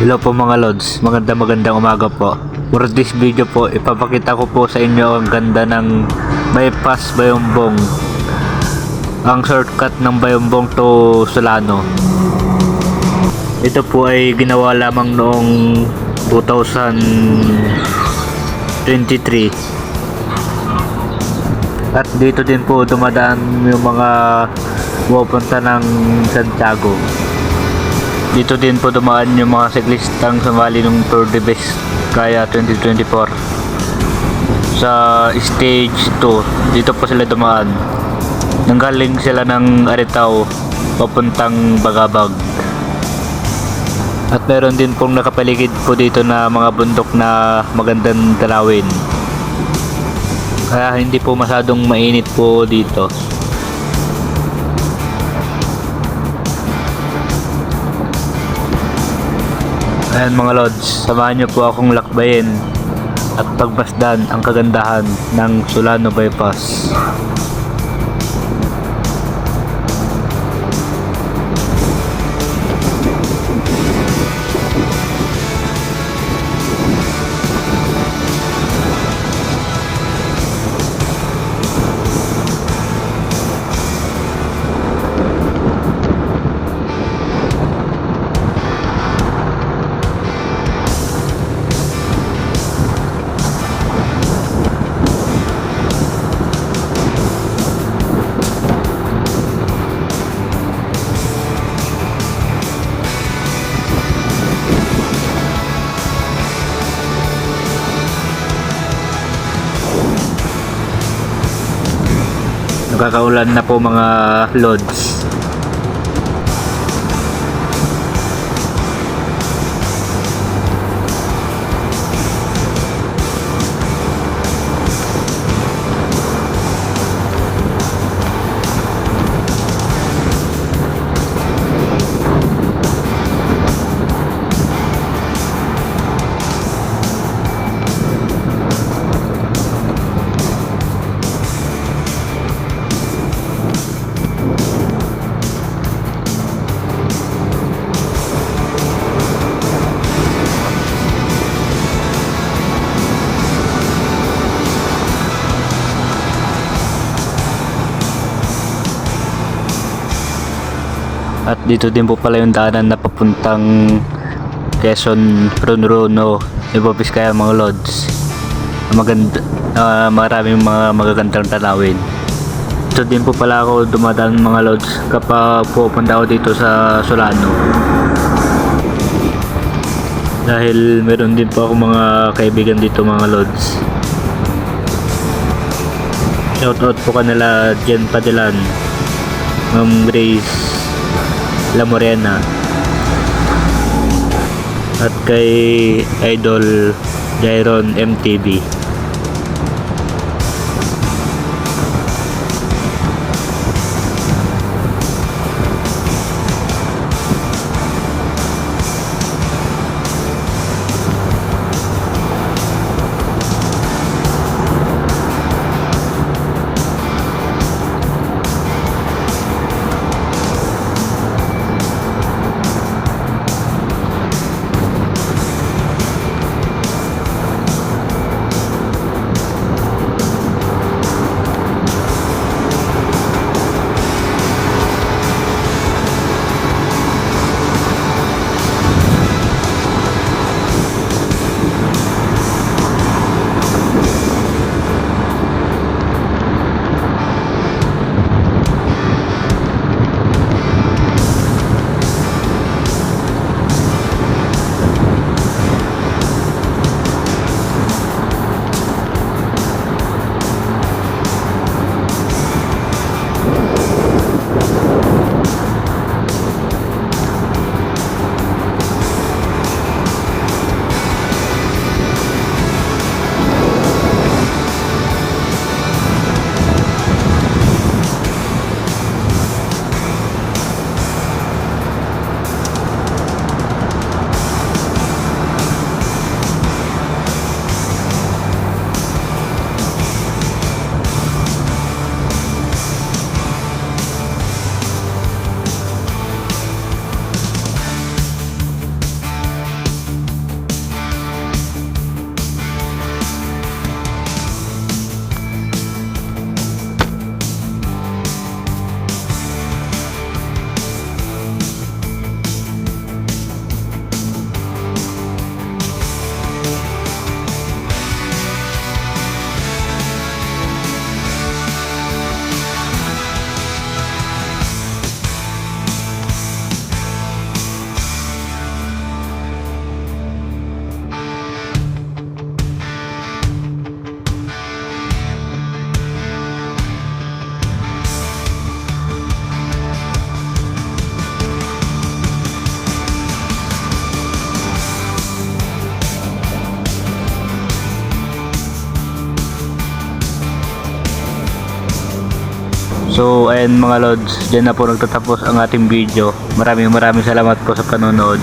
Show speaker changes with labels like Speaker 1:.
Speaker 1: Hello po mga lods, maganda magandang umaga po. For this video po, ipapakita ko po sa inyo ang ganda ng bypass Bayombong. Ang shortcut ng Bayombong to Solano. Ito po ay ginawa lamang noong 2023. At dito din po dumadaan yung mga pupunta ng Santiago. Dito din po dumaan yung mga siklistang sumali ng Tour de Best kaya 2024 sa stage 2 dito po sila dumaan. Nanggaling sila ng Aritao papuntang Bagabag. At meron din pong nakapaligid po dito na mga bundok na magandang dalawin. Kaya hindi po masyadong mainit po dito Ayan mga lods, samahan niyo po akong lakbayin at pagmasdan ang kagandahan ng Solano Bypass. Nakakaulan na po mga lods. At dito din po pala yung daanan na papuntang Quezon, Ronrono, Ibo Vizcaya mga lods. Maganda, ah, maraming mga magagandang tanawin. Dito din po pala ako dumadaan mga lods kapag pupunta ako dito sa Solano. Dahil meron din po ako mga kaibigan dito mga lods. Shoutout po kanila Jen Padilan, Ma'am Grace La Morena at kay Idol Jairon MTV. So, ayan mga lods, dyan na po nagtatapos ang ating video. Maraming maraming salamat po sa panonood.